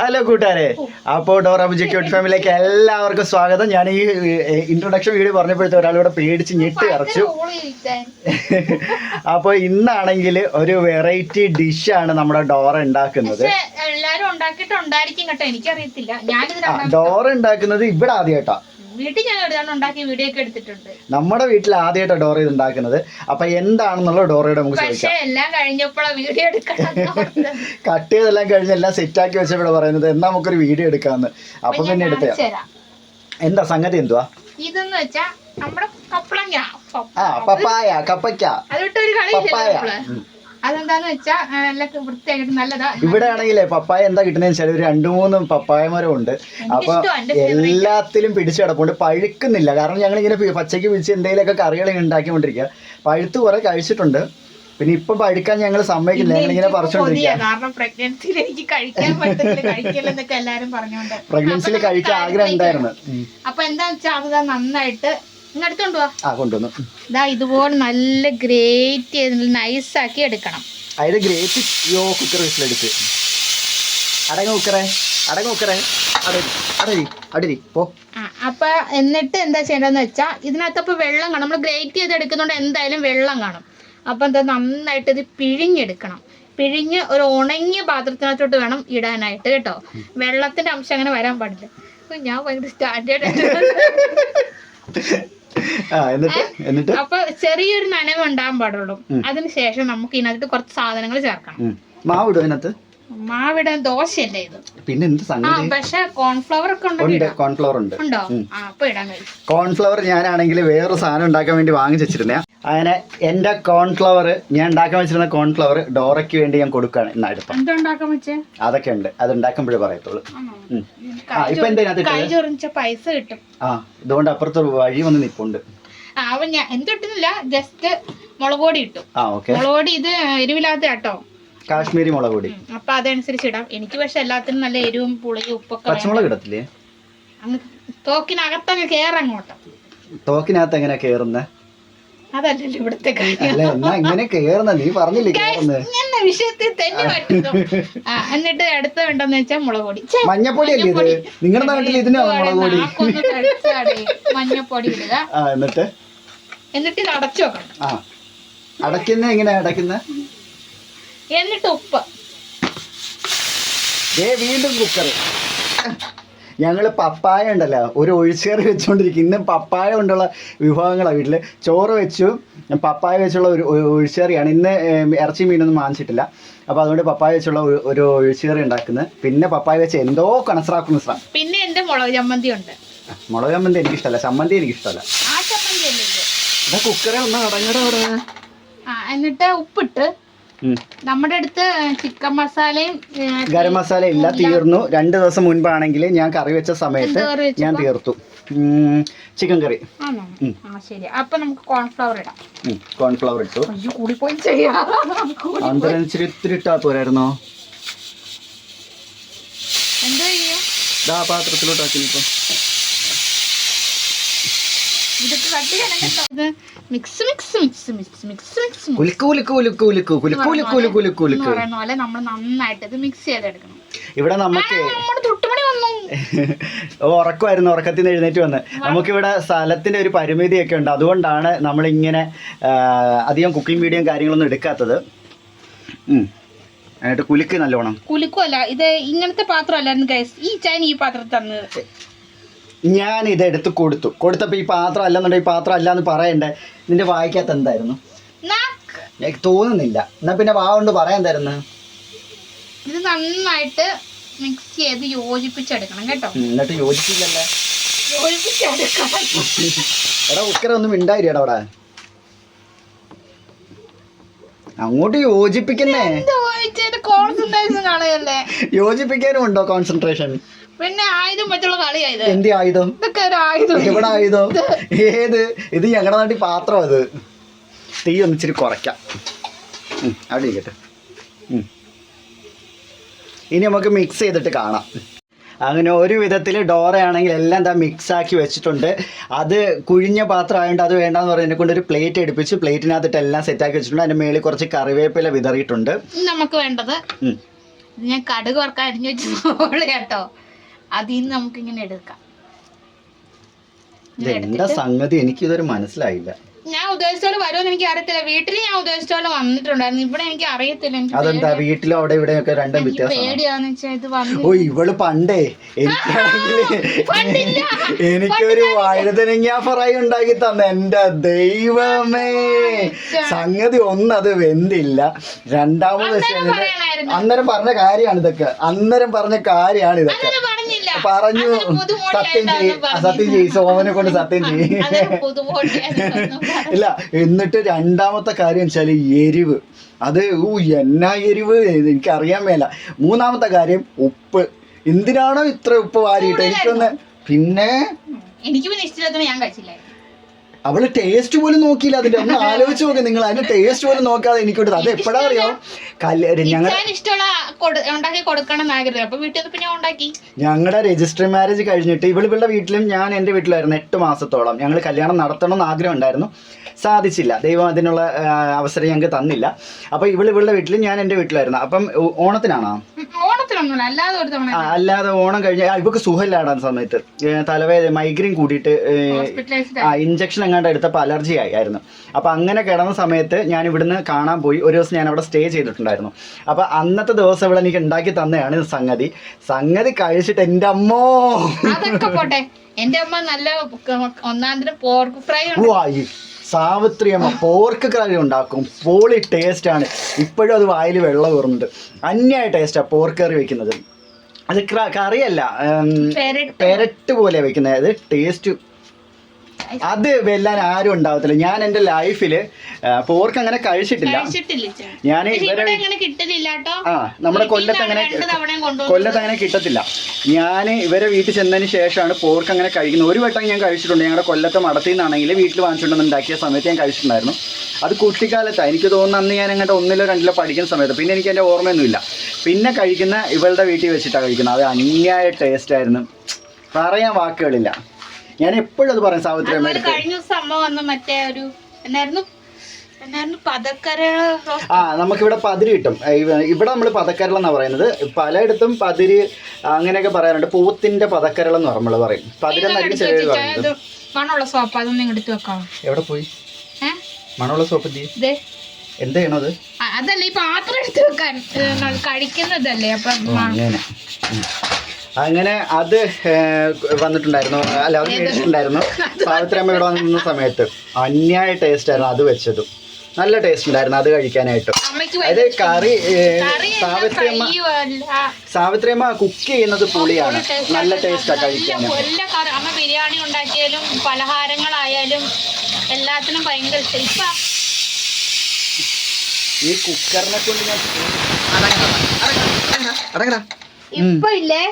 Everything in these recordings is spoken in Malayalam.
ഹലോ കൂട്ടുകാരെ. അപ്പോൾ ഡോറ ബുജിക്യൂട്ട് ഫാമിലിയിലേക്ക് എല്ലാവർക്കും സ്വാഗതം. ഞാൻ ഈ ഇൻട്രൊഡക്ഷൻ വീഡിയോ പറഞ്ഞപ്പോഴത്തെ ഒരാളിവിടെ പേടിച്ച് ഞെട്ടി അറച്ചു അപ്പോൾ ഇന്നാണെങ്കിൽ ഒരു വെറൈറ്റി ഡിഷാണ് നമ്മുടെ ഡോറ ഉണ്ടാക്കുന്നത്. ഡോറ ഉണ്ടാക്കുന്നത് ഇവിടെ ആദ്യമായിട്ടാ. വീട്ടിൽ ഞാൻ തവണ ഉണ്ടാക്കി വീഡിയോ ഒക്കെ എടുത്തിട്ടുണ്ട്. നമ്മുടെ വീട്ടിൽ ആദ്യമായിട്ടാണ് ഡോറ ഇത് ഉണ്ടാക്കുന്നത്. അപ്പൊ എന്താണെന്നുള്ള ഡോറയുടെ നമുക്ക് പക്ഷേ എല്ലാം കഴിഞ്ഞപ്പോഴാ വീഡിയോ എടുക്കണം കട്ട് ചെയ്തെല്ലാം കഴിഞ്ഞ് എല്ലാം സെറ്റ് ആക്കി വെച്ചപ്പോഴാണ് പറയുന്നത് എന്നാ നമുക്കൊരു വീഡിയോ എടുക്കാമെന്ന് അപ്പൊ പിന്നെ എടുത്ത എന്താ സംഗതി എന്തുവാ? ഇതെന്ന് വെച്ചാ നമ്മുടെ കപ്പളങ്ങ. ആ പപ്പായ കപ്പയ്ക്ക. കളി പപ്പായ. അതെന്താന്ന് വെച്ചാ നല്ല വൃത്തിയായിട്ട് നല്ലതാ. ഇവിടെ ആണെങ്കിലേ പപ്പായ എന്താ കിട്ടുന്നതെന്ന് വെച്ചാൽ ഒരു രണ്ടു മൂന്ന് പപ്പായ മരം ഉണ്ട്. അപ്പൊ. എല്ലാത്തിലും പിടിച്ചു കിടപ്പുണ്ട്. പഴുക്കുന്നില്ല. കാരണം ഞങ്ങൾ ഇങ്ങനെ പച്ചയ്ക്ക് പിടിച്ച് എന്തെങ്കിലുമൊക്കെ കറികൾ ഉണ്ടാക്കിക്കൊണ്ടിരിക്കുക പഴുത്ത് കുറെ കഴിച്ചിട്ടുണ്ട്. പിന്നെ ഇപ്പൊ പഴുക്കാൻ ഞങ്ങൾ സമ്മതിക്കില്ല. ഞങ്ങൾ ഇങ്ങനെ പ്രഗ്നൻസിയിൽ എനിക്ക് കഴിക്കാൻ പറ്റത്തില്ല. കഴിക്കില്ലെന്നൊക്കെ എല്ലാരും പറഞ്ഞോണ്ട്. പ്രഗ്നൻസിയിൽ കഴിക്കാൻ ആഗ്രഹം ഉണ്ടായിരുന്നു. അപ്പൊ എന്താ വെച്ചാൽ അത് നന്നായിട്ട് ആ കൊണ്ടുവന്നു. ഇതാ ഇതുപോലെ നല്ല ഗ്രേറ്റ് ചെയ്ത് നൈസാക്കി എടുക്കണം. അതായത് ഗ്രേറ്റ് യോ കുക്കർ വിസിലെടുത്ത്. അടങ്ങ കുക്കറേ അടങ്ങ കുക്കറേ. അടരി അടരി അടരി. പോ. അപ്പൊ എന്നിട്ട് എന്താ ചെയ്യേണ്ടതെന്ന് വെച്ചാൽ ഇതിനകത്തപ്പോ വെള്ളം കാണും. നമ്മൾ ഗ്രേറ്റ് ചെയ്ത് എടുക്കുന്നതുകൊണ്ട് എന്തായാലും വെള്ളം കാണും. അപ്പൊ എന്താ നന്നായിട്ട് ഇത് പിഴിഞ്ഞെടുക്കണം. പിഴിഞ്ഞ് ഒരു ഉണങ്ങിയ പാത്രത്തിനകത്തോട്ട് വേണം ഇടാനായിട്ട് കേട്ടോ. വെള്ളത്തിന്റെ അംശം അങ്ങനെ വരാൻ പാടില്ല. ഞാൻ ഭയങ്കര സ്റ്റാൻഡേർഡ് ആ എന്നിട്ട്? എന്നിട്ട്? അപ്പൊ ചെറിയൊരു നനവ് ഉണ്ടാകാൻ പാടുള്ളൂ അതിനുശേഷം നമുക്ക് ഇതിനകത്ത് കുറച്ച് സാധനങ്ങൾ ചേർക്കണം. മാവ് ഇടും അതിനകത്ത് മാവിടാൻ ദോശയല്ലേ ഇത്? പിന്നെ എന്ത് സംഗതി? പക്ഷെ കോൺഫ്ലവർ ഒക്കെ ഉണ്ട് കോൺഫ്ലവർ ഉണ്ട്. ഉണ്ടോ? ആ അപ്പൊ ഇടാൻ കഴിയും. കോൺഫ്ലവർ ഞാനാണെങ്കിൽ വേറൊരു സാധനം ഉണ്ടാക്കാൻ വേണ്ടി വാങ്ങിച്ചു വെച്ചിരുന്നേ അങ്ങനെ എന്റെ കോൺഫ്ലവർ ഞാൻ ഉണ്ടാക്കാൻ വെച്ചിരുന്ന കോൺഫ്ലവർ ഡോറയ്ക്ക് വേണ്ടി ഞാൻ കൊടുക്കുകയാണ് ഇന്ന് അടുത്ത അതൊക്കെ ഉണ്ട്. അത് ഉണ്ടാക്കുമ്പോഴേ പറയത്തുള്ളൂ. ഇപ്പൊ? പൈസ കിട്ടും. ആ ഇതുകൊണ്ട് അപ്പുറത്ത് വഴി വന്ന് നിപ്പുണ്ട്. അപ്പൊ ഞാൻ എന്തിട്ടുന്നില്ല ജസ്റ്റ് മുളക് പൊടി ഇട്ടു. മുളക് പൊടി ഇത് എരിവില്ലാത്ത കേട്ടോ കാശ്മീരി മുളക് പൊടി. അപ്പൊ അതനുസരിച്ച് ഇടാം. എനിക്ക് പക്ഷെ എല്ലാത്തിനും നല്ല എരിവും പുളിയും ഉപ്പൊക്കെ. പച്ചമുളക് ഇടത്തില്ലേ? അങ്ങ് തോക്കിനകത്തങ്ങ് കേറങ്ങോട്ട്. തോക്കിനകത്ത് എങ്ങനെ കേറുന്നത് അതല്ലല്ലോ ഇവിടുത്തെ അല്ല എന്നാ ഇങ്ങനെ കേറുന്ന? നീ പറഞ്ഞില്ലേ കേറുന്നത് എന്ന വിഷയത്തിൽ തെന്നി പറ്റുന്നു. ആ എന്നിട്ട് അടുത്ത വേണ്ടെന്ന് വെച്ചാൽ മുളക് പൊടി. ഛെ, മഞ്ഞപ്പൊടി അല്ലേ ഇത്? നിങ്ങളുടെ നാട്ടിൽ ഇതിനാണ് മുളക് പൊടി? നാക്കൊന്ന്. മഞ്ഞപ്പൊടി ഇടുക. ആ എന്നിട്ട്? എന്നിട്ട് ഇത് അടച്ചു വെക്കണം. ആ. അടയ്ക്കുന്ന? എങ്ങനെയാ അടയ്ക്കുന്ന? എന്നിട്ട് ഉപ്പ്. വീണ്ടും കുക്കർ ഞങ്ങൾ പപ്പായ ഉണ്ടല്ലോ ഒരു ഒഴിച്ചേറി വെച്ചുകൊണ്ടിരിക്കും ഇന്ന് പപ്പായ കൊണ്ടുള്ള വിഭവങ്ങളാണ് വീട്ടിൽ ചോറ് വെച്ചു പപ്പായ വെച്ചുള്ള ഒരു ഒഴിച്ചേറിയാണ് ഇന്ന് ഇറച്ചി മീനൊന്നും വാങ്ങിച്ചിട്ടില്ല. അപ്പോൾ അതുകൊണ്ട് പപ്പായ വെച്ചുള്ള ഒരു- ഒഴിച്ചേറി ഉണ്ടാക്കുന്നത് പിന്നെ പപ്പായ വെച്ച് എന്തോ കണസ്രാ പിന്നെ എന്റെ മുളക് ചമ്മന്തി ഉണ്ട്. മുളക് ചമ്മന്തി എനിക്കിഷ്ടമല്ല ചമ്മന്തി എനിക്കിഷ്ടമല്ല ആ ചമ്മന്തി കുക്കറെ ഒന്ന് അടങ്ങട അവിടെ. എന്നിട്ട് ഉപ്പിട്ട്. നമ്മുടെ അടുത്ത് ചിക്കൻ മസാലയും ഗരം മസാല ഇല്ല തീർന്നു. രണ്ട് ദിവസം മുൻപാണെങ്കിൽ ഞാൻ കറി വെച്ച സമയത്ത്? ഞാൻ തീർത്തു. Chicken curry. ശരി. അപ്പൊ നമുക്ക് കോൺഫ്ലവർ ഇടാം. കോൺഫ്ലവർ ഇട്ടു. കൂടിപ്പോയി ചെയ്യാം. ഇത്തിരി ഇട്ടാ പോരായിരുന്നോ? എന്താ ചെയ്യാ? ഇതാ പാത്രത്തിലോട്ട് ആക്കി ഇപ്പം ഇതൊക്കെ കട്ട് ചെയ്യണം ഇത് mix mix mix mix mix mix കുലുക്ക് കുലുക്ക് കുലുക്ക് കുലുക്ക് കുലുക്ക് കുലുക്ക് കുലുക്ക് കുലുക്ക് എന്ന് കുലുക്കു. പറയുന്ന പോലെ നമ്മൾ നന്നായിട്ട് ഇത് മിക്സ് ചെയ്തെടുക്കണം. ഇവിടെ നമുക്ക് നമ്മുടെ തൊട്ടുമണി വന്നു. ഉറക്കമായിരുന്നു. ഉറക്കത്തിൽ നിന്ന് എഴുന്നേറ്റ് വന്ന്. നമുക്കിവിടെ സ്ഥലത്തിന്റെ ഒരു പരിമിതിയൊക്കെ ഉണ്ട്. അതുകൊണ്ടാണ് നമ്മളിങ്ങനെ ആ, അധികം കുക്കിംഗ് വീഡിയോയും കാര്യങ്ങളൊന്നും എടുക്കാത്തത്. ഉം. എന്നിട്ട് കുലുക്ക് നല്ലോണം. കുലുക്കുമല്ല ഇത് ഇങ്ങനത്തെ പാത്രമല്ലായിരുന്നു ഗൈസ് ഈ ചൈന ഈ പാത്രത്തിൽ തന്നത് ഞാൻ ഇത് എടുത്ത് കൊടുത്തു. കൊടുത്തപ്പോൾ ഈ പാത്രം അല്ലെന്നുണ്ടെങ്കിൽ ഈ പാത്രം അല്ല എന്ന് പറയണ്ടേ? നിന്റെ വായിക്കാത്ത എന്തായിരുന്നു. എനിക്ക് തോന്നുന്നില്ല. എന്നാ പിന്നെ വാ കൊണ്ട് പറയാൻ തരുന്നു ഇത് നന്നായിട്ട് മിക്സ് ചെയ്ത് യോജിപ്പിച്ചെടുക്കണം കേട്ടോ. എന്നിട്ട് യോജിപ്പിക്കല്ലേ? എടാ ഉക്കര ഒന്നും മിണ്ടായിരിക്കടാ അവിടെ. അങ്ങോട്ട് യോജിപ്പിക്കുന്നേ. യോജിപ്പിക്കാനും ഉണ്ടോ കോൺസെൻട്രേഷൻ പിന്നെ ആയുധം വെച്ചുള്ള കളിയായത് എന്ത് ആയുധം? ഇതൊക്കെ ഒരു ആയുധം. എവിടെ ആയുധം? ഏത്? ഇത് ഞങ്ങളുടെ നാട്ടിൽ പാത്രം അത്. തീ ഒന്നിച്ചിരി കുറയ്ക്കാം. അവിടെ ഇരിക്കട്ടെ ഇനി നമുക്ക് മിക്സ് ചെയ്തിട്ട് കാണാം. അങ്ങനെ ഒരു വിധത്തിൽ ഡോറയാണെങ്കിൽ എല്ലാം എന്താ മിക്സ് ആക്കി വെച്ചിട്ടുണ്ട്. അത് കുഴിഞ്ഞ പാത്രം ആയതുകൊണ്ട് അത് വേണ്ടെന്ന് പറഞ്ഞതിനെ കൊണ്ട് ഒരു പ്ലേറ്റ് എടുപ്പിച്ച് പ്ലേറ്റിനകത്തിട്ട് എല്ലാം സെറ്റ് ആക്കി വെച്ചിട്ടുണ്ട്. അതിന്റെ മേളിൽ കുറച്ച് കറിവേപ്പില വിതറിയിട്ടുണ്ട്. നമുക്ക് വേണ്ടത് ഞാൻ കടുക് വറക്കാൻ അരിഞ്ഞു വെച്ചു കേട്ടോ. അതിൽ നിന്ന് നമുക്കിങ്ങനെ എടുക്കാം. എന്താ സംഗതി? എനിക്കിതൊരു മനസ്സിലായില്ല. ഞാൻ ഉദ്ദേശിച്ചോലെ വരുമെന്ന് എനിക്ക് അറിയത്തില്ല. വീട്ടിൽ ഞാൻ ഉദ്ദേശിച്ചോലെ വന്നിട്ടുണ്ടായിരുന്നു. ഇവിടെ എനിക്ക് അറിയത്തില്ല. എനിക്ക് അതെന്താ? വീട്ടിലും അവിടെ ഇവിടെ ഒക്കെ രണ്ടും എനിക്ക് പേടിയാന്ന് വെച്ചാൽ ഇത് വന്നു ഓ ഇവൾ പണ്ടേ എനിക്കാണെങ്കിൽ പണ്ടില്ല. എനിക്കൊരു വഴുതനങ്ങ ഫ്രൈ ഉണ്ടാക്കി തന്ന എന്റെ ദൈവമേ. സംഗതി ഒന്ന് അത് വെന്തില്ല. രണ്ടാമത് അന്നേരം പറഞ്ഞ കാര്യമാണ് ഇതൊക്കെ അന്നേരം പറഞ്ഞ കാര്യമാണ് ഇതൊക്കെ പറഞ്ഞു സത്യം ചെയ്യും സത്യം ചെയ്യും. സോമനെ കൊണ്ട് സത്യം ചെയ്യും. ഇല്ല എന്നിട്ട് രണ്ടാമത്തെ കാര്യം വെച്ചാൽ എരിവ്. അത് ഊ എന്നാ എരിവ്? എനിക്ക് അറിയാൻ മേല. മൂന്നാമത്തെ കാര്യം ഉപ്പ്. എന്തിനാണോ ഇത്ര ഉപ്പ് വാരിയിട്ട്? എനിക്കൊന്ന് പിന്നെ എനിക്ക് പിന്നെ ഇഷ്ടമില്ലാത്ത ഞാൻ കഴിച്ചില്ലായിരുന്നു. അവൾ ടേസ്റ്റ് പോലും നോക്കിയില്ല അതിന്റെ. ഒന്ന് ആലോചിച്ച് നോക്കി നിങ്ങൾ അതിന്റെ ടേസ്റ്റ് പോലും നോക്കാതെ എനിക്കൊട്ട് അത് എപ്പോഴാ അറിയാം? കല്യാണം ഞങ്ങൾ ഞങ്ങളുടെ രജിസ്റ്റർ മാരേജ് കഴിഞ്ഞിട്ട് ഇവൾ ഇവളുടെ വീട്ടിലും ഞാൻ എന്റെ വീട്ടിലായിരുന്നു എട്ട് മാസത്തോളം. ഞങ്ങൾ കല്യാണം നടത്തണം എന്ന് ആഗ്രഹം ഉണ്ടായിരുന്നു. സാധിച്ചില്ല. ദൈവം അതിനുള്ള അവസരം ഞങ്ങൾക്ക് തന്നില്ല. അപ്പൊ ഇവൾ ഇവളുടെ വീട്ടിലും ഞാൻ എന്റെ വീട്ടിലായിരുന്നു. അപ്പം ഓണത്തിനാണോ? അല്ലാതെ ഓണം കഴിഞ്ഞ ഇവക്ക് സുഖമില്ലാടാൻ സമയത്ത്. തലവേദന മൈഗ്രെയിൻ കൂടിയിട്ട് ഇഞ്ചക്ഷൻ എങ്ങാണ്ട് എടുത്തപ്പോൾ അലർജി ആയി ആയിരുന്നു. അപ്പോൾ അങ്ങനെ കിടന്ന സമയത്ത് ഞാൻ ഇവിടുന്ന് കാണാൻ പോയി. ഒരു ദിവസം ഞാൻ അവിടെ സ്റ്റേ ചെയ്തിട്ടുണ്ടായിരുന്നു. അപ്പോൾ അന്നത്തെ ദിവസം ഇവിടെ എനിക്ക് ഉണ്ടാക്കി തന്നെയാണ് സംഗതി. സംഗതി കഴിച്ചിട്ട് എന്റെ അമ്മോ! അതൊക്കെ പോട്ടെ. എന്റെ അമ്മ നല്ല ഒന്നാം തരം പോർക്ക് ഫ്രൈ വായി സാവിത്രി അമ്മ പോർക്ക് കറി ഉണ്ടാക്കും. പോളി ടേസ്റ്റ് ആണ്. ഇപ്പോഴും അത് വായിൽ വെള്ളം കയറുന്നുണ്ട് അന്യായ ടേസ്റ്റാണ് പോർക്ക് കറി വെക്കുന്നത്. അത് കറിയല്ല പെരട്ട്. പോലെ വെക്കുന്നത്. അത് ടേസ്റ്റ് അത് വെല്ലാൻ ആരും ഉണ്ടാവത്തില്ല. ഞാൻ എന്റെ ലൈഫിൽ പോർക്ക് അങ്ങനെ കഴിച്ചിട്ടില്ല. ഞാൻ ഇവരെ ആ നമ്മുടെ കൊല്ലത്ത് അങ്ങനെ കൊല്ലത്ത് അങ്ങനെ കിട്ടത്തില്ല. ഞാൻ ഇവരെ വീട്ടിൽ ചെന്നതിന് ശേഷമാണ് പോർക്ക് അങ്ങനെ കഴിക്കുന്നത്. ഒരു വട്ടം ഞാൻ കഴിച്ചിട്ടുണ്ട്. ഞങ്ങളുടെ കൊല്ലത്തെ മടത്തിൽ നിന്നാണെങ്കിൽ വീട്ടിൽ വാങ്ങിച്ചുകൊണ്ടെന്ന് ഉണ്ടാക്കിയ സമയത്ത് ഞാൻ കഴിച്ചിട്ടുണ്ടായിരുന്നു. അത് കുട്ടിക്കാലത്താണ് എനിക്ക് തോന്നുന്നു അന്ന് ഞാൻ അങ്ങോട്ട് ഒന്നിലോ രണ്ടിലോ പഠിക്കുന്ന സമയത്ത്. പിന്നെ എനിക്ക് എന്റെ ഓർമ്മയൊന്നുമില്ല. പിന്നെ കഴിക്കുന്ന ഇവളുടെ വീട്ടിൽ വെച്ചിട്ടാണ് കഴിക്കുന്നത്. അത് അന്യായ ടേസ്റ്റ് ആയിരുന്നു. പറയാൻ വാക്കുകളില്ല. ഞാൻ എപ്പോഴും അത് പറയും സാവിത്രി അമ്മ കഴിഞ്ഞ ദിവസം അമ്മ വന്ന മറ്റേ ഒരു എന്നായിരുന്നു? എന്നായിരുന്നു? പതക്കര ആ നമുക്കിവിടെ പതിരി കിട്ടും. ഏ, ഇവ- ഇവിടെ നമ്മൾ പതക്കരളം എന്നാണ് പറയുന്നത്. പലയിടത്തും പതിരി അങ്ങനെയൊക്കെ പറയാറുണ്ട്. പൂത്തിന്റെ പതക്കരളം എന്ന് നമ്മൾ പറയും. പതിരെന്നായിരിക്കും ചിലർ പറയുന്നത്. മണമുള്ള സോപ്പ് അതൊന്നും എടുത്തു വെക്കാം എവിടെ പോയി? മണമുള്ള സോപ്പ് എന്ത് ചെയ്യും? ഇതേ എന്ത് ചെയ്യണത് അ- അതല്ല ഈ പാത്രം എടുത്ത് വെക്കാൻ നമ്മൾ കഴിക്കുന്നതല്ലേ അപ്പൊ ഓ, അങ്ങനെ. ഉം. അങ്ങനെ അത് വന്നിട്ടുണ്ടായിരുന്നു. അല്ല അത് മേടിച്ചിട്ടുണ്ടായിരുന്നു. സാവിത്രിയമ്മ ഇവിടെ വന്ന സമയത്ത് അന്യായ ടേസ്റ്റ് ആയിരുന്നു അത് വെച്ചതും. നല്ല ടേസ്റ്റ് ഉണ്ടായിരുന്നു അത് കഴിക്കാനായിട്ട്. അതായത് കറി സാവിത്രിയമ്മ സാവിത്രിയമ്മ കുക്ക് ചെയ്യുന്നത് പുളിയാണ്. നല്ല ടേസ്റ്റാണ് കഴിക്കാൻ. അമ്മ ബിരിയാണി ഉണ്ടാക്കിയാലും പലഹാരങ്ങളായാലും എല്ലാത്തിനും ഭയങ്കര ഇഷ്ടം. ഇപ്പൊ ഈ കുക്കറിനെ കൊണ്ട് ഞാൻ അടങ്ങടാ. ഇപ്പൊ ഇല്ലേ?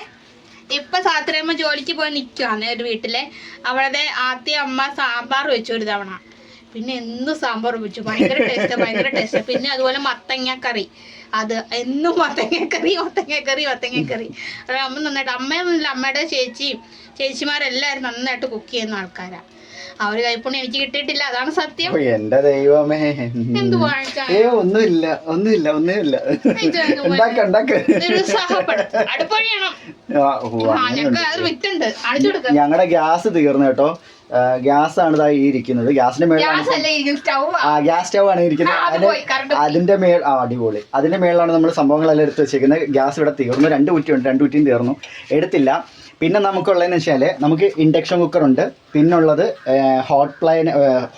ഇപ്പൊ സാത്രയമ്മ ജോലിക്ക് പോയി നിൽക്കുവാണ് ഒരു വീട്ടിലെ. അവളുടെ ആദ്യം അമ്മ സാമ്പാർ വെച്ചു ഒരു തവണ. പിന്നെ എന്നും സാമ്പാർ വെച്ചു? ഭയങ്കര ടേസ്റ്റ് ഭയങ്കര ടേസ്റ്റ് പിന്നെ അതുപോലെ മത്തങ്ങക്കറി. അത് എന്നും മത്തങ്ങക്കറി മത്തങ്ങക്കറി മത്തങ്ങക്കറി. മത്തങ്ങ കറി അമ്മ നന്നായിട്ട് അമ്മയൊന്നുമില്ല അമ്മയുടെ ചേച്ചിയും ചേച്ചിമാരെല്ലാവരും നന്നായിട്ട് കുക്ക് ചെയ്യുന്ന ആൾക്കാരാ ഒരു കൈപ്പുണ്യം എനിക്ക് കിട്ടിയിട്ടില്ല അതാണ് സത്യം. എന്റെ ദൈവമേ ഒന്നുമില്ല ഒന്നുമില്ല ഒന്നുമില്ല. അടുപ്പഴിയണം ആ, ആ ഞങ്ങളുടെ ഗ്യാസ് തീർന്നു കേട്ടോ. ഗ്യാസ് ആണ് ഇതായി ഇരിക്കുന്നത്. ഗ്യാസിന്റെ മേളിലാണ് ഗ്യാസ് സ്റ്റൗ ആ ഗ്യാസ് സ്റ്റവ് ആണ് ഇരിക്കുന്നത് അതിന്റെ മേൾ ആ അടിപൊളി. അതിന്റെ മേളിലാണ് നമ്മൾ സംഭവങ്ങളെല്ലാം എടുത്ത് വെച്ചേക്കുന്നത്. ഗ്യാസ് ഇവിടെ തീർന്നു. രണ്ട് കുറ്റിയുണ്ട് രണ്ട് കുറ്റിയും തീർന്നു. എടുത്തില്ല. പിന്നെ നമുക്കുള്ളതെന്ന് വെച്ചാൽ നമുക്ക് ഇൻഡക്ഷൻ കുക്കർ ഉണ്ട് പിന്നുള്ളത് ഹോട്ട് പ്ലൈൻ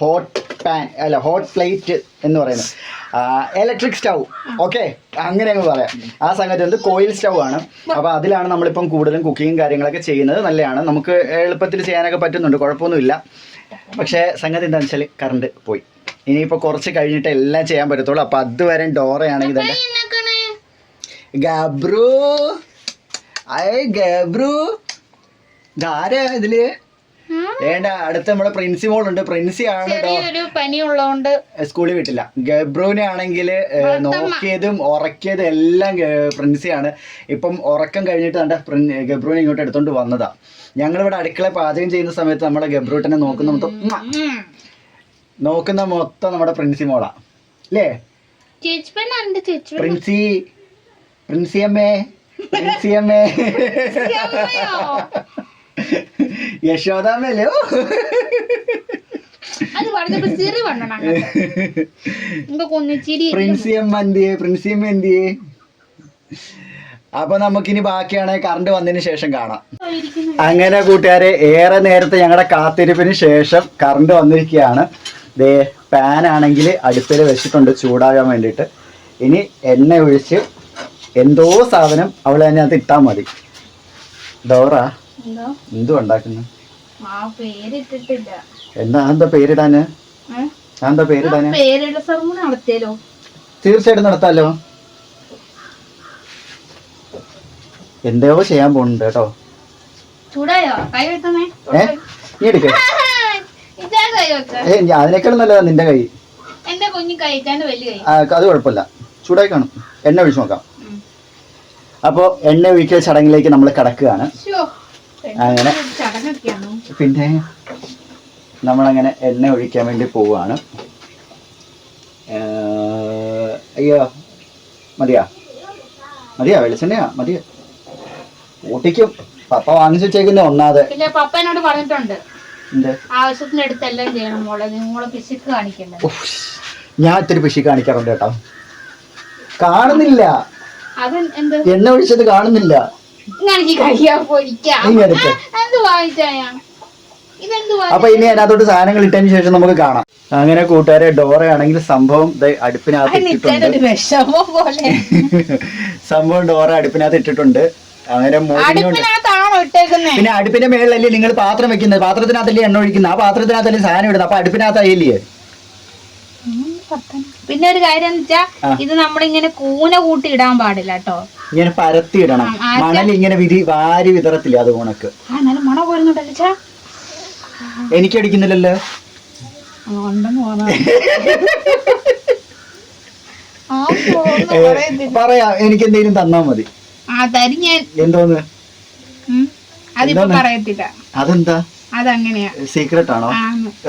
ഹോട്ട് പാൻ അല്ല ഹോട്ട് പ്ലേറ്റ് എന്ന് പറയുന്നത്. ഇലക്ട്രിക് സ്റ്റൗ ഓക്കെ അങ്ങനെ അങ്ങ് പറയാം. ആ സംഗതി എന്ത്? കോയിൽ സ്റ്റൗ ആണ്. അപ്പോൾ അതിലാണ് നമ്മളിപ്പം കൂടുതലും കുക്കിങ്ങും കാര്യങ്ങളൊക്കെ ചെയ്യുന്നത്. നല്ലതാണ്. നമുക്ക് എളുപ്പത്തിൽ ചെയ്യാനൊക്കെ പറ്റുന്നുണ്ട്. കുഴപ്പമൊന്നുമില്ല. പക്ഷേ സംഗതി എന്താണെന്ന് വെച്ചാൽ കറണ്ട് പോയി. ഇനിയിപ്പോൾ കുറച്ച് കഴിഞ്ഞിട്ട് എല്ലാം ചെയ്യാൻ പറ്റത്തുള്ളൂ. അപ്പോൾ അതുവരെ ഡോറയാണെങ്കിൽ തന്നെ ഗബ്രു. ഐ ഗബ്രു. ഇതാരാ ഇതിൽ? വേണ്ട അടുത്ത് നമ്മുടെ പ്രിൻസി മോൾ ഉണ്ട് പ്രിൻസി ആണ് പനിയുള്ളതുകൊണ്ട് ചെറിയൊരു സ്കൂളിൽ വിട്ടില്ല. ഗബ്രുവിനെ ആണെങ്കിൽ നോക്കിയതും ഉറക്കിയതും എല്ലാം പ്രിൻസിയാണ്. ഇപ്പം ഉറക്കം കഴിഞ്ഞിട്ട് നമ്മുടെ പ്രിൻ- ഗബ്രുവിനെ ഇങ്ങോട്ട് എടുത്തോണ്ട് വന്നതാ. ഞങ്ങളിവിടെ അടുക്കള പാചകം ചെയ്യുന്ന സമയത്ത് നമ്മളെ ഗബ്രൂട്ടനെ നോക്കുന്ന മൊത്തം നോക്കുന്ന മൊത്തം നമ്മുടെ പ്രിൻസി മോളാ. അല്ലേ പ്രിൻസി പ്രിൻസിയമ്മേ പ്രിൻസിയമ്മേ. പ്രിൻസിയമ്മ എന്തിയേ? അപ്പൊ നമുക്കിനി ബാക്കിയാണ് കറണ്ട് വന്നതിന് ശേഷം കാണാം. അങ്ങനെ കൂട്ടുകാരെ ഏറെ നേരത്തെ ഞങ്ങളുടെ കാത്തിരിപ്പിന് ശേഷം കറണ്ട് വന്നിരിക്കുകയാണ്. ദേ പാൻ ആണെങ്കിൽ അടുപ്പിൽ വെച്ചിട്ടുണ്ട് ചൂടാകാൻ വേണ്ടിയിട്ട്. ഇനി എണ്ണ ഒഴിച്ച് എന്തോ സാധനം അവൾ തന്നെ അത് ഇട്ടാൽ മതി. ഡോറ. എന്തോ? ഉണ്ടാക്കുന്നു? എന്താ എന്താ പേരിടാന്? എന്താ പേരിടാന്? തീർച്ചയായിട്ടും നടത്താലോ? എന്തോ ചെയ്യാൻ പോകുന്നുണ്ട് കേട്ടോ. നീ എടുക്ക. ഏ അതിനേക്കാളും നല്ലതാ നിന്റെ കൈ. അത് കുഴപ്പമില്ല. ചൂടായി കാണും. എണ്ണ ഒഴിച്ചു നോക്കാം. അപ്പോൾ എണ്ണ ഒഴിക്കൽ ചടങ്ങിലേക്ക് നമ്മൾ കിടക്കുകയാണ്. അങ്ങനെ. പിന്നെ നമ്മളങ്ങനെ എണ്ണ ഒഴിക്കാൻ വേണ്ടി പോവാണ്. അയ്യോ മതിയാ. മതിയാ വെളിച്ചെണ്ണയാ മതിയാ. ഊട്ടിക്കും. പപ്പ വാങ്ങിച്ചു വെച്ചേക്കുന്ന ഒന്നാതെ പിന്നെ പപ്പ എന്നോട് പറഞ്ഞിട്ടുണ്ട് ആവശ്യത്തിന് ചെയ്യണം മോളെ നിങ്ങളെ പിശുക്ക് കാണിക്കണ്ട? ഞാൻ ഇത്തിരി പിശി കാണിക്കാറുണ്ട് കേട്ടോ. കാണുന്നില്ല. എണ്ണ ഒഴിച്ചത് കാണുന്നില്ല. അപ്പൊ ഇനി അതിനകത്തോട്ട് സാധനങ്ങൾ ഇട്ടതിന് ശേഷം നമുക്ക് കാണാം. അങ്ങനെ കൂട്ടുകാരെ ഡോറയാണെങ്കിൽ സംഭവം അടുപ്പിനകത്ത് ഇട്ടിട്ടുണ്ട്. സംഭവം ഡോറ അടുപ്പിനകത്ത് ഇട്ടിട്ടുണ്ട്. അങ്ങനെ പിന്നെ അടുപ്പിന്റെ മേളിലല്ലേ നിങ്ങൾ പാത്രം വെക്കുന്നത്? പാത്രത്തിനകത്തല്ലേ എണ്ണ ഒഴിക്കുന്നത്? ആ പാത്രത്തിനകത്തല്ലേ സാധനം ഇടുന്നത്? അപ്പൊ അടുപ്പിനകത്തായില്ലേ? പിന്നെ ഒരു കാര്യം വെച്ചാ ഇത് നമ്മളിങ്ങനെ കൂന കൂട്ടി ഇടാൻ പാടില്ല കേട്ടോ. ഇങ്ങനെ പരത്തി ഇടണം മണൽ ഇങ്ങനെ വിധി വാരി വിതറത്തില്ല അത് ഉണക്ക്? എനിക്ക് അടിക്കുന്നില്ലല്ലോ. പറയാ. എനിക്ക് എന്തെങ്കിലും തന്നാ മതി എന്തോന്ന്? അതെന്താ? സീക്രട്ട് ആണോ?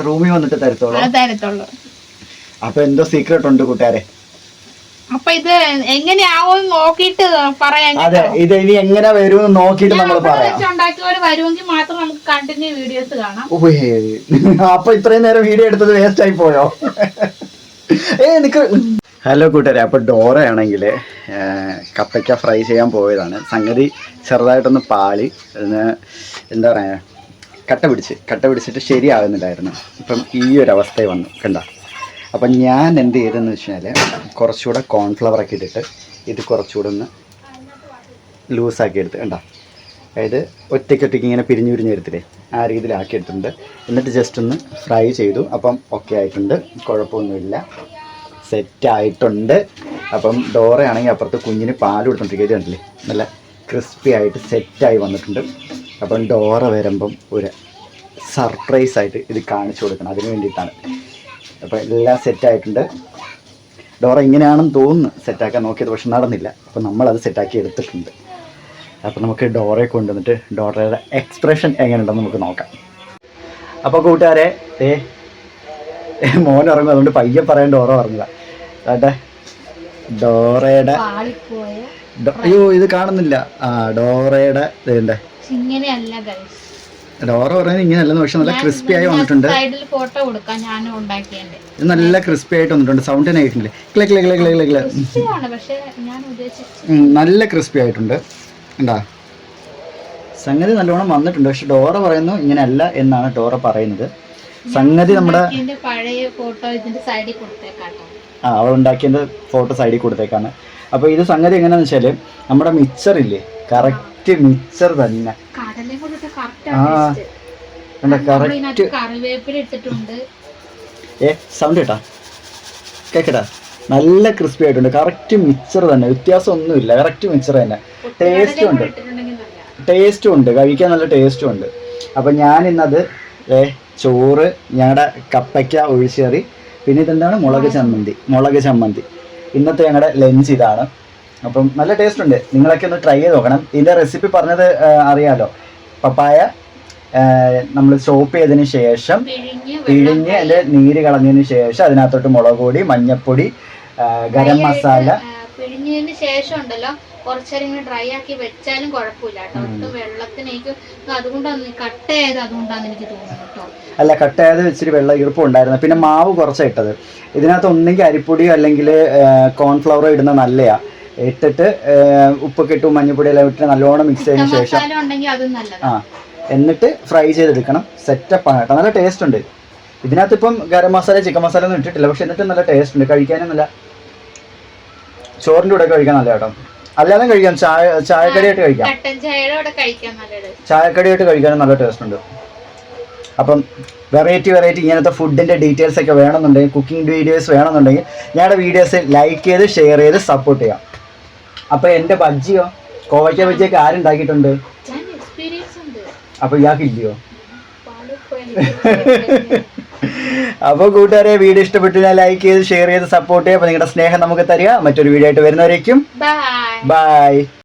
റൂമിൽ വന്നിട്ട് തരത്തോളൂ അപ്പൊ എന്തോ സീക്രട്ട് ഉണ്ട് കൂട്ടുകാരെ. അപ്പൊ ഇത് എങ്ങനെയാവും നോക്കിയിട്ട് പറയാം അതെ ഇത് ഇനി എങ്ങനെ വരും നോക്കിയിട്ട് നമ്മൾ പറയാം. വെച്ച് വരുമെങ്കിൽ മാത്രം നമുക്ക് കണ്ടിന്യൂ വീഡിയോസ് കാണാം. അപ്പൊ ഇത്രയും നേരം വീഡിയോ എടുത്തത് വേസ്റ്റ് ആയി പോയോ? ഏ നിക്ക്. ഹലോ കൂട്ടുകാരെ. അപ്പോൾ ഡോറ ആണെങ്കിൽ കപ്പയ്ക്ക ഫ്രൈ ചെയ്യാൻ പോയതാണ്. സംഗതി ചെറുതായിട്ടൊന്ന് പാളി അതിന് എന്താ പറയാ കട്ട പിടിച്ച് കട്ട പിടിച്ചിട്ട് ശരിയാകുന്നില്ലായിരുന്നു. ഇപ്പം ഈ ഒരു അവസ്ഥ വന്നു കണ്ട? അപ്പം ഞാൻ എന്ത് ചെയ്തെന്ന് വെച്ചാൽ കുറച്ചുകൂടെ ഒക്കെ ഇട്ടിട്ട് ഇത് കുറച്ചുകൂടെ ഒന്ന് ലൂസാക്കി എടുത്ത് കണ്ടോ? അതായത് ഒറ്റയ്ക്കൊറ്റയ്ക്ക് ഇങ്ങനെ പിരിഞ്ഞു പിരിഞ്ഞ് വരത്തില്ലേ? ആ രീതിയിലാക്കി എടുത്തിട്ടുണ്ട്. എന്നിട്ട് ജസ്റ്റ് ഒന്ന് ഫ്രൈ ചെയ്തു. അപ്പം ഓക്കെ ആയിട്ടുണ്ട്. കുഴപ്പമൊന്നുമില്ല. സെറ്റ് ആയിട്ടുണ്ട്. അപ്പം ഡോറയാണെങ്കിൽ അപ്പുറത്ത് കുഞ്ഞിന് പാൽ കൊടുത്തോണ്ടിരിക്കുന്നത് കണ്ടില്ലേ? നല്ല ക്രിസ്പി ആയിട്ട് സെറ്റായി വന്നിട്ടുണ്ട്. അപ്പം ഡോറ വരുമ്പം ഒരു സർപ്രൈസായിട്ട് ഇത് കാണിച്ചു കൊടുക്കണം. അതിന് വേണ്ടിയിട്ടാണ്. അപ്പോൾ എല്ലാം സെറ്റായിട്ടുണ്ട് ഡോറ ഇങ്ങനെയാണെന്ന് തോന്നുന്നു സെറ്റാക്കാൻ നോക്കിയത് പക്ഷെ നടന്നില്ല. അപ്പോൾ നമ്മളത് സെറ്റാക്കി എടുത്തിട്ടുണ്ട്. അപ്പോൾ നമുക്ക് ഡോറയെ കൊണ്ടുവന്നിട്ട് ഡോറയുടെ എക്സ്പ്രഷൻ എങ്ങനെയുണ്ടെന്ന് നമുക്ക് നോക്കാം. അപ്പോൾ കൂട്ടുകാരെ ഏ മോൻ ഇറങ്ങും അതുകൊണ്ട് പയ്യ പറയാൻ ഡോറ ഉറങ്ങുക. കേട്ടെ ഡോറയുടെ അയ്യോ ഇത് കാണുന്നില്ല. ആ ഡോറയുടെ ഇതിന്റെ ഇങ്ങനെയല്ല ഗൈസ് ഡോറ പറയുന്നത് ഇങ്ങനെയല്ലെന്ന് പക്ഷെ നല്ല ക്രിസ്പി ആയി വന്നിട്ടുണ്ട്. സൈഡിൽ ഫോട്ടോ കൊടുക്കാം ഞാൻ ഉണ്ടാക്കിയതിന്റെ ഇത് നല്ല ക്രിസ്പി ആയിട്ട് വന്നിട്ടുണ്ട്. സൗണ്ട് തന്നെ കേൾക്കുന്നില്ലേ? ക്ലേ ക്ലേ ക്ലേ ക്ലേ നല്ല ക്രിസ്പി ആയിട്ടുണ്ട്. ഉണ്ടാ സംഗതി നല്ലോണം വന്നിട്ടുണ്ട്. പക്ഷെ ഡോറ പറയുന്നു ഇങ്ങനെയല്ല എന്നാണ് ഡോറ പറയുന്നത്. സംഗതി നമ്മുടെ പഴയ ഫോട്ടോ ഇതിന്റെ സൈഡിൽ കൊടുത്തേക്കാട്ടോ. ആ അവൾ ഉണ്ടാക്കിയതിന്റെ ഫോട്ടോ സൈഡിൽ കൊടുത്തേക്കാണ്. അപ്പോൾ ഇത് സംഗതി എങ്ങനെയാണെന്ന് വെച്ചാൽ നമ്മുടെ മിക്സർ ഇല്ലേ? കറക്റ്റ് മിക്സർ തന്നെ. ഏ സൗണ്ട് കേട്ടാ. കേക്കട്ടാ നല്ല ക്രിസ്പി ആയിട്ടുണ്ട്. കറക്റ്റ് മിക്സർ തന്നെ. വ്യത്യാസം ഒന്നുമില്ല കറക്റ്റ് മിക്സർ തന്നെ ടേസ്റ്റും ഉണ്ട്. ടേസ്റ്റും ഉണ്ട്. കഴിക്കാൻ നല്ല ടേസ്റ്റും ഉണ്ട്. അപ്പം ഞാൻ ഇന്നത് ഏ ചോറ് ഞങ്ങളുടെ കപ്പയ്ക്ക ഒഴിച്ചേറി പിന്നെ ഇതെന്താണ്? മുളക് ചമ്മന്തി. മുളക് ചമ്മന്തി. ഇന്നത്തെ ഞങ്ങളുടെ ലഞ്ച് ഇതാണ്. അപ്പം നല്ല ടേസ്റ്റ് ഉണ്ട്. നിങ്ങളൊക്കെ ഒന്ന് ട്രൈ ചെയ്ത് നോക്കണം. ഇതിന്റെ റെസിപ്പി പറഞ്ഞത് അറിയാമല്ലോ പപ്പായ നമ്മൾ സോപ്പ് ചെയ്തതിന് ശേഷം പിഴിഞ്ഞ് അതിന്റെ നീര് കളഞ്ഞതിന് ശേഷം അതിനകത്തോട്ട് മുളക് പൊടി മഞ്ഞൾപ്പൊടി ഗരം മസാല. പിഴിഞ്ഞതിന് ശേഷം ഉണ്ടല്ലോ കുറച്ചേരം ഇങ്ങനെ ഡ്രൈ ആക്കി വെച്ചാലും കുഴപ്പമില്ല കേട്ടോ. ഒട്ടും വെള്ളത്തിനേക്ക് അതുകൊണ്ടാണ് കട്ടയായത് അതുകൊണ്ടാന്ന് എനിക്ക് തോന്നുന്നു കേട്ടോ. അല്ല കട്ടയായത് ഇച്ചിരി വെള്ളം ഈർപ്പം ഉണ്ടായിരുന്നു. പിന്നെ മാവ് കുറച്ചായിട്ടത് ഇതിനകത്ത് ഒന്നെങ്കിൽ അരിപ്പൊടിയോ അല്ലെങ്കിൽ കോൺഫ്ലവറോ ഇടുന്ന നല്ലയാ. ഇട്ടിട്ട് ഉപ്പൊക്കെ ഇട്ടു മഞ്ഞപ്പൊടി എല്ലാം ഇട്ട് നല്ലോണം മിക്സ് ചെയ്തതിന് ശേഷം ആ എന്നിട്ട് ഫ്രൈ ചെയ്തെടുക്കണം. സെറ്റപ്പ് ആണ് കേട്ടോ. നല്ല ടേസ്റ്റ് ഉണ്ട്. ഇതിനകത്ത് ഇപ്പം ഗരം മസാല ചിക്കൻ മസാല ഒന്നും ഇട്ടിട്ടില്ല. പക്ഷെ എന്നിട്ട് നല്ല ടേസ്റ്റ് ഉണ്ട്. കഴിക്കാനും നല്ല ചോറിന്റെ കൂടെ കഴിക്കാൻ നല്ല കേട്ടോ അല്ലാതെ കഴിക്കാം. ചായ ചായക്കടിയായിട്ട് കഴിക്കാം. ചായക്കടിയായിട്ട് കഴിക്കാനും നല്ല ടേസ്റ്റ് ഉണ്ട്. അപ്പം വെറൈറ്റി വെറൈറ്റി ഇങ്ങനത്തെ ഫുഡിന്റെ ഡീറ്റെയിൽസ് ഒക്കെ വേണമെന്നുണ്ടെങ്കിൽ കുക്കിംഗ് വീഡിയോസ് വേണമെന്നുണ്ടെങ്കിൽ ഞങ്ങളുടെ വീഡിയോസ് ലൈക്ക് ചെയ്ത് ഷെയർ ചെയ്ത് സപ്പോർട്ട് ചെയ്യാം. അപ്പോൾ എന്റെ ബജ്ജിയോ കോവയ്ക്ക ബജ്ജിയൊക്കെ ആരുണ്ടാക്കിയിട്ടുണ്ട് അപ്പൊ ഇയാൾക്കില്ലയോ. അപ്പോൾ കൂട്ടുകാരെ വീഡിയോ ഇഷ്ടപ്പെട്ടു ഞാൻ ലൈക്ക് ചെയ്ത് ഷെയർ ചെയ്ത് സപ്പോർട്ട് ചെയ്യുക അപ്പോൾ നിങ്ങളുടെ സ്നേഹം നമുക്ക് തരിക. മറ്റൊരു വീഡിയോ ആയിട്ട് വരുന്നവരേക്കും. ബൈ